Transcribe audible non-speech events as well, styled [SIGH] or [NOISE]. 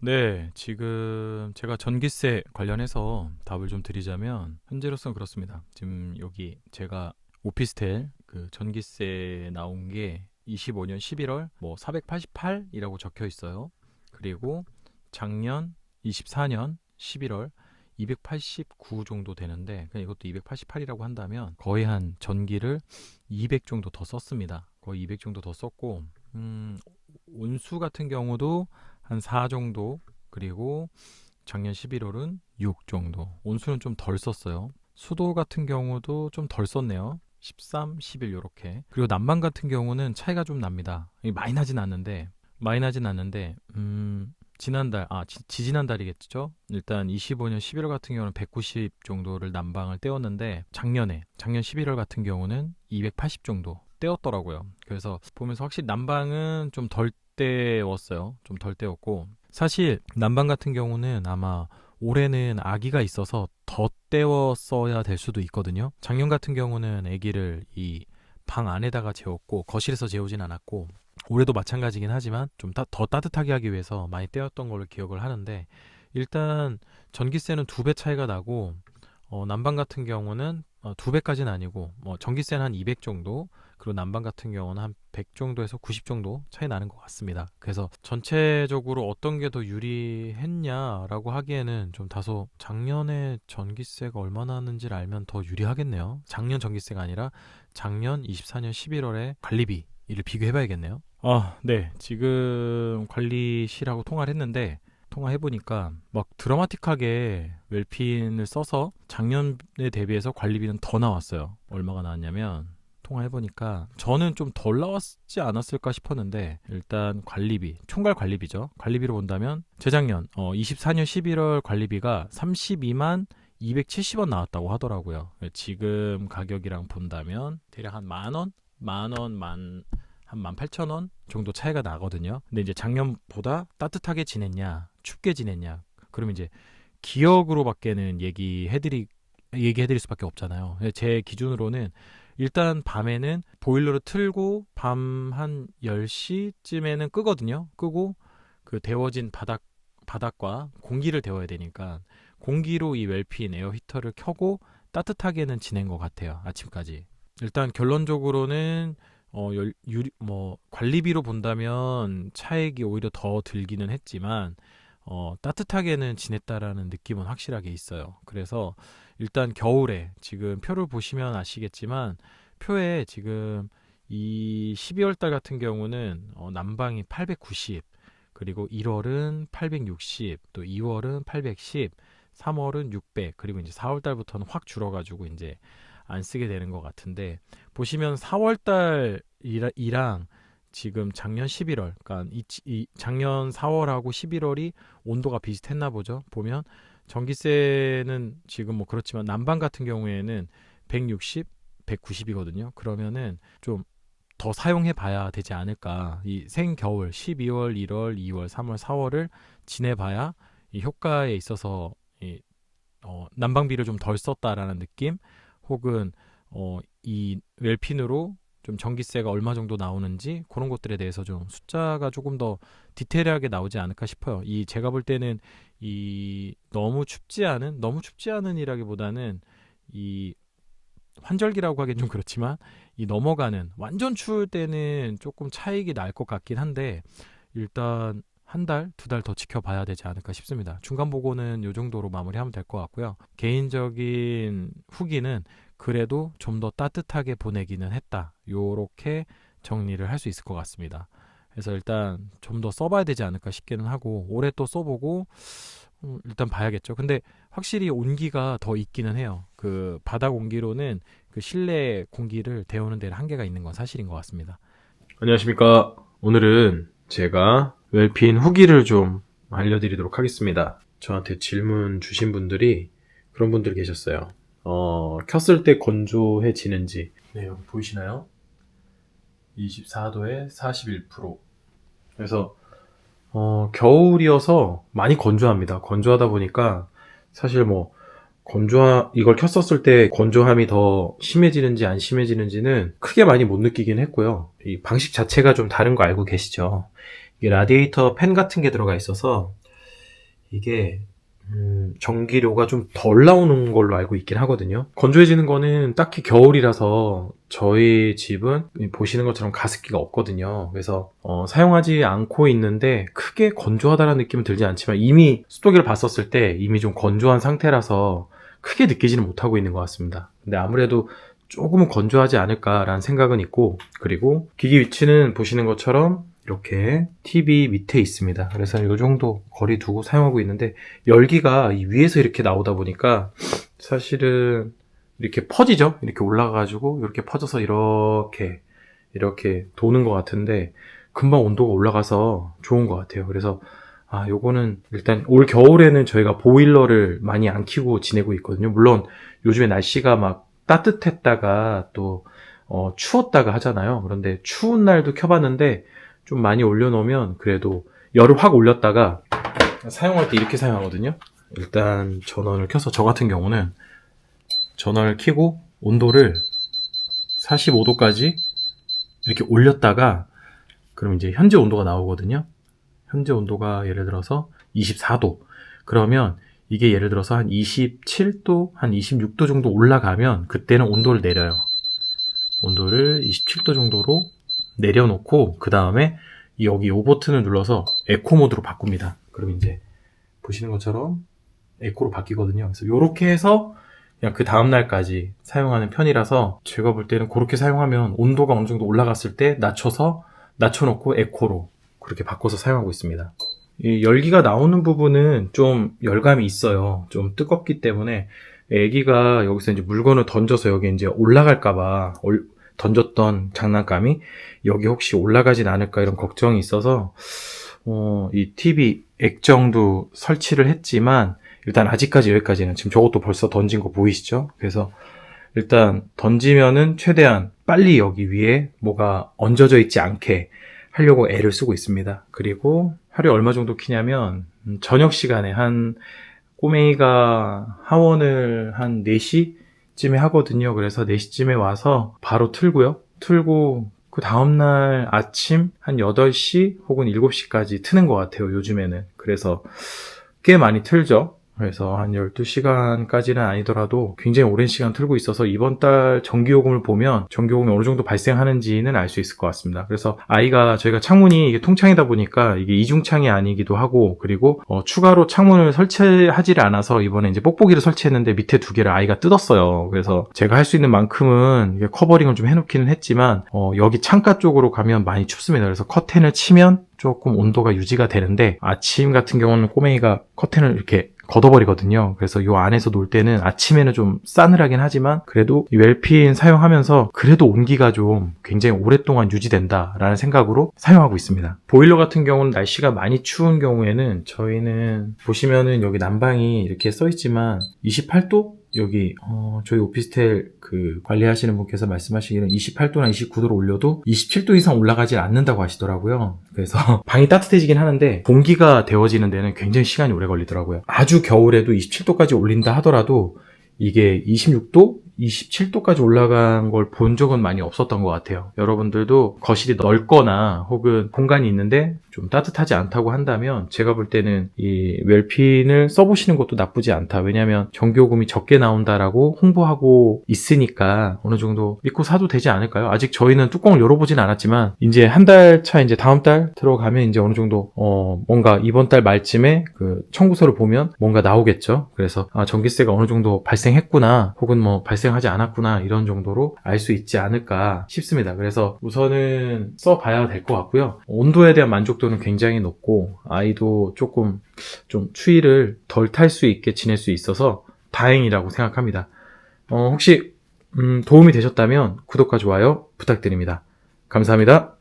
네, 지금 제가 전기세 관련해서 답을 좀 드리자면 현재로서는 그렇습니다. 지금 여기 제가 오피스텔 그 전기세 나온 게 25년 11월 뭐 488이라고 적혀 있어요. 그리고 작년 24년 11월 289 정도 되는데 그냥 이것도 288이라고 한다면 거의 한 전기를 200 정도 더 썼습니다. 거의 200 정도 더 썼고 음, 온수 같은 경우도 한 4 정도 그리고 작년 11월은 6 정도. 온수는 좀 덜 썼어요. 수도 같은 경우도 좀 덜 썼네요. 13, 11 요렇게. 그리고 난방 같은 경우는 차이가 좀 납니다. 많이 나진 않는데 많이 나진 않는데 음 지난달 아 지, 지난달이겠죠? 일단 25년 11월 같은 경우는 190 정도를 난방을 떼었는데 작년에 작년 11월 같은 경우는 280 정도 떼었더라고요. 그래서 보면서 확실히 난방은 좀 덜 떼웠어요 좀덜 떼웠고 사실 난방 같은 경우는 아마 올해는 아기가 있어서 더 때웠어야 될 수도 있거든요. 작년 같은 경우는 아기를 이 방 안에다가 재웠고 거실에서 재우진 않았고 올해도 마찬가지긴 하지만 좀 더 따뜻하게 하기 위해서 많이 때웠던 걸로 기억을 하는데 일단 전기세는 두 배 차이가 나고 어, 난방 같은 경우는 어, 두 배까지는 아니고 뭐 전기세는 한 200 정도 그리고 난방 같은 경우는 한 100 정도에서 90 정도 차이 나는 것 같습니다. 그래서 전체적으로 어떤 게 더 유리했냐라고 하기에는 좀 다소 작년에 전기세가 얼마나 하는지를 알면 더 유리하겠네요. 작년 전기세가 아니라 작년 24년 11월에 관리비를 비교해봐야겠네요. 아, 네. 지금 관리실하고 통화를 했는데 통화해보니까 막 드라마틱하게 웰핀을 써서 작년에 대비해서 관리비는 더 나왔어요. 얼마가 나왔냐면 통화해보니까 저는 좀 덜 나왔지 않았을까 싶었는데 일단 관리비 총괄 관리비죠 관리비로 본다면 재작년 어, 24년 11월 관리비가 32만 270원 나왔다고 하더라고요 지금 가격이랑 본다면 대략 한 만 원? 만 원 만... 한 18,000원 정도 차이가 나거든요. 근데 이제 작년보다 따뜻하게 지냈냐, 춥게 지냈냐. 그러면 이제 기억으로밖에는 얘기해드리 얘기해드릴 수밖에 없잖아요. 제 기준으로는 일단 밤에는 보일러를 틀고 밤 한 10시쯤에는 끄거든요. 끄고 그 데워진 바닥 바닥과 공기를 데워야 되니까 공기로 이 웰핀 에어 히터를 켜고 따뜻하게는 지낸 것 같아요. 아침까지. 일단 결론적으로는 어, 열, 유리, 뭐, 관리비로 본다면 차액이 오히려 더 들기는 했지만, 어, 따뜻하게는 지냈다라는 느낌은 확실하게 있어요. 그래서 일단 겨울에 지금 표를 보시면 아시겠지만, 표에 지금 이 12월 달 같은 경우는 어, 난방이 890, 그리고 1월은 860, 또 2월은 810, 3월은 600, 그리고 이제 4월 달부터는 확 줄어가지고 이제 안 쓰게 되는 것 같은데 보시면 4월 달이랑 지금 작년 11월, 그러니까 이, 이 작년 4월하고 11월이 온도가 비슷했나 보죠. 보면 전기세는 지금 뭐 그렇지만 난방 같은 경우에는 160, 190이거든요. 그러면은 좀 더 사용해 봐야 되지 않을까. 이 생겨울 12월, 1월, 2월, 3월, 4월을 지내 봐야 이 효과에 있어서 이 어, 난방비를 좀 덜 썼다라는 느낌 혹은 어, 이 웰핀으로 좀 전기세가 얼마 정도 나오는지 그런 것들에 대해서 좀 숫자가 조금 더 디테일하게 나오지 않을까 싶어요. 이 제가 볼 때는 이 너무 춥지 않은 너무 춥지 않은이라기보다는 이 환절기라고 하기엔 좀 그렇지만 이 넘어가는 완전 추울 때는 조금 차익이 날 것 같긴 한데 일단 한 달, 두 달 더 지켜봐야 되지 않을까 싶습니다. 중간 보고는 이 정도로 마무리하면 될 것 같고요. 개인적인 후기는 그래도 좀 더 따뜻하게 보내기는 했다. 요렇게 정리를 할 수 있을 것 같습니다. 그래서 일단 좀 더 써봐야 되지 않을까 싶기는 하고 올해 또 써보고 음, 일단 봐야겠죠. 근데 확실히 온기가 더 있기는 해요. 그 바닥 온기로는 그 실내 공기를 데우는 데는 한계가 있는 건 사실인 것 같습니다. 안녕하십니까. 오늘은 제가 웰핀 후기를 좀 알려드리도록 하겠습니다. 저한테 질문 주신 분들이 그런 분들 계셨어요. 어, 켰을 때 건조해지는지. 네, 여기 보이시나요? 24도에 41%. 그래서, 어, 겨울이어서 많이 건조합니다. 건조하다 보니까 사실 뭐, 건조하, 이걸 켰었을 때 건조함이 더 심해지는지 안 심해지는지는 크게 많이 못 느끼긴 했고요. 이 방식 자체가 좀 다른 거 알고 계시죠? 이게 라디에이터 팬 같은 게 들어가 있어서 이게 음, 전기료가 좀 덜 나오는 걸로 알고 있긴 하거든요. 건조해지는 거는 딱히 겨울이라서 저희 집은 보시는 것처럼 가습기가 없거든요. 그래서 어, 사용하지 않고 있는데 크게 건조하다는 느낌은 들지 않지만 이미 습도기를 봤었을 때 이미 좀 건조한 상태라서 크게 느끼지는 못하고 있는 것 같습니다. 근데 아무래도 조금은 건조하지 않을까라는 생각은 있고 그리고 기기 위치는 보시는 것처럼 이렇게 TV 밑에 있습니다. 그래서 이 정도 거리 두고 사용하고 있는데 열기가 이 위에서 이렇게 나오다 보니까 사실은 이렇게 퍼지죠. 이렇게 올라가가지고 이렇게 퍼져서 이렇게 이렇게 도는 것 같은데 금방 온도가 올라가서 좋은 것 같아요. 그래서 아 요거는 일단 올 겨울에는 저희가 보일러를 많이 안 키고 지내고 있거든요. 물론 요즘에 날씨가 막 따뜻했다가 또 어, 추웠다가 하잖아요. 그런데 추운 날도 켜봤는데 좀 많이 올려놓으면 그래도 열을 확 올렸다가 사용할 때 이렇게 사용하거든요. 일단 전원을 켜서 저 같은 경우는 전원을 켜고 온도를 45도까지 이렇게 올렸다가 그럼 이제 현재 온도가 나오거든요. 현재 온도가 예를 들어서 24도. 그러면 이게 예를 들어서 한 27도, 한 26도 정도 올라가면 그때는 온도를 내려요. 온도를 27도 정도로 내려놓고 그 다음에 여기 요 버튼을 눌러서 에코 모드로 바꿉니다. 그럼 이제 보시는 것처럼 에코로 바뀌거든요. 그래서 이렇게 해서 그냥 그 다음 날까지 사용하는 편이라서 제가 볼 때는 그렇게 사용하면 온도가 어느 정도 올라갔을 때 낮춰서 낮춰놓고 에코로 그렇게 바꿔서 사용하고 있습니다. 이 열기가 나오는 부분은 좀 열감이 있어요. 좀 뜨겁기 때문에 애기가 여기서 이제 물건을 던져서 여기 이제 올라갈까봐 던졌던 장난감이 여기 혹시 올라가진 않을까 이런 걱정이 있어서 어, 이 TV 액정도 설치를 했지만 일단 아직까지 여기까지는 지금 저것도 벌써 던진 거 보이시죠? 그래서 일단 던지면은 최대한 빨리 여기 위에 뭐가 얹어져 있지 않게 하려고 애를 쓰고 있습니다. 그리고 하루에 얼마 정도 키냐면 음, 저녁 시간에 한 꼬맹이가 하원을 한 4시 쯤에 하거든요. 그래서 4시쯤에 와서 바로 틀고요. 틀고 그 다음날 아침 한 8시 혹은 7시까지 트는 것 같아요. 요즘에는. 그래서 꽤 많이 틀죠. 그래서 한 12시간까지는 아니더라도 굉장히 오랜 시간 틀고 있어서 이번 달 전기요금을 보면 전기요금이 어느 정도 발생하는지는 알 수 있을 것 같습니다. 그래서 아이가 저희가 창문이 이게 통창이다 보니까 이게 이중창이 아니기도 하고 그리고 어, 추가로 창문을 설치하지 않아서 이번에 이제 뽁뽁이를 설치했는데 밑에 두 개를 아이가 뜯었어요. 그래서 제가 할 수 있는 만큼은 커버링을 좀 해놓기는 했지만 어, 여기 창가 쪽으로 가면 많이 춥습니다. 그래서 커튼을 치면 조금 온도가 유지가 되는데 아침 같은 경우는 꼬맹이가 커튼을 이렇게 걷어버리거든요. 그래서 요 안에서 놀 때는 아침에는 좀 싸늘하긴 하지만 그래도 이 웰핀 사용하면서 그래도 온기가 좀 굉장히 오랫동안 유지된다라는 생각으로 사용하고 있습니다. 보일러 같은 경우는 날씨가 많이 추운 경우에는 저희는 보시면은 여기 난방이 이렇게 써 있지만 28도 여기 어, 저희 오피스텔 그 관리하시는 분께서 말씀하시기는 28도나 29도로 올려도 27도 이상 올라가지 않는다고 하시더라고요. 그래서 [LAUGHS] 방이 따뜻해지긴 하는데 공기가 데워지는 데는 굉장히 시간이 오래 걸리더라고요. 아주 겨울에도 27도까지 올린다 하더라도 이게 26도, 27도까지 올라간 걸 본 적은 많이 없었던 것 같아요. 여러분들도 거실이 넓거나 혹은 공간이 있는데 좀 따뜻하지 않다고 한다면 제가 볼 때는 이 웰핀을 써보시는 것도 나쁘지 않다. 왜냐하면 전기요금이 적게 나온다라고 홍보하고 있으니까 어느 정도 믿고 사도 되지 않을까요? 아직 저희는 뚜껑을 열어보진 않았지만 이제 한 달 차 이제 다음 달 들어가면 이제 어느 정도 어 뭔가 이번 달 말쯤에 그 청구서를 보면 뭔가 나오겠죠. 그래서 아 전기세가 어느 정도 발생했구나 혹은 뭐 발생 하지 않았구나 이런 정도로 알 수 있지 않을까 싶습니다. 그래서 우선은 써봐야 될 것 같고요. 온도에 대한 만족도 만족도는 굉장히 높고 아이도 조금 좀 추위를 덜 탈 수 있게 지낼 수 있어서 다행이라고 생각합니다. 어, 혹시 음, 도움이 되셨다면 구독과 좋아요 부탁드립니다. 감사합니다.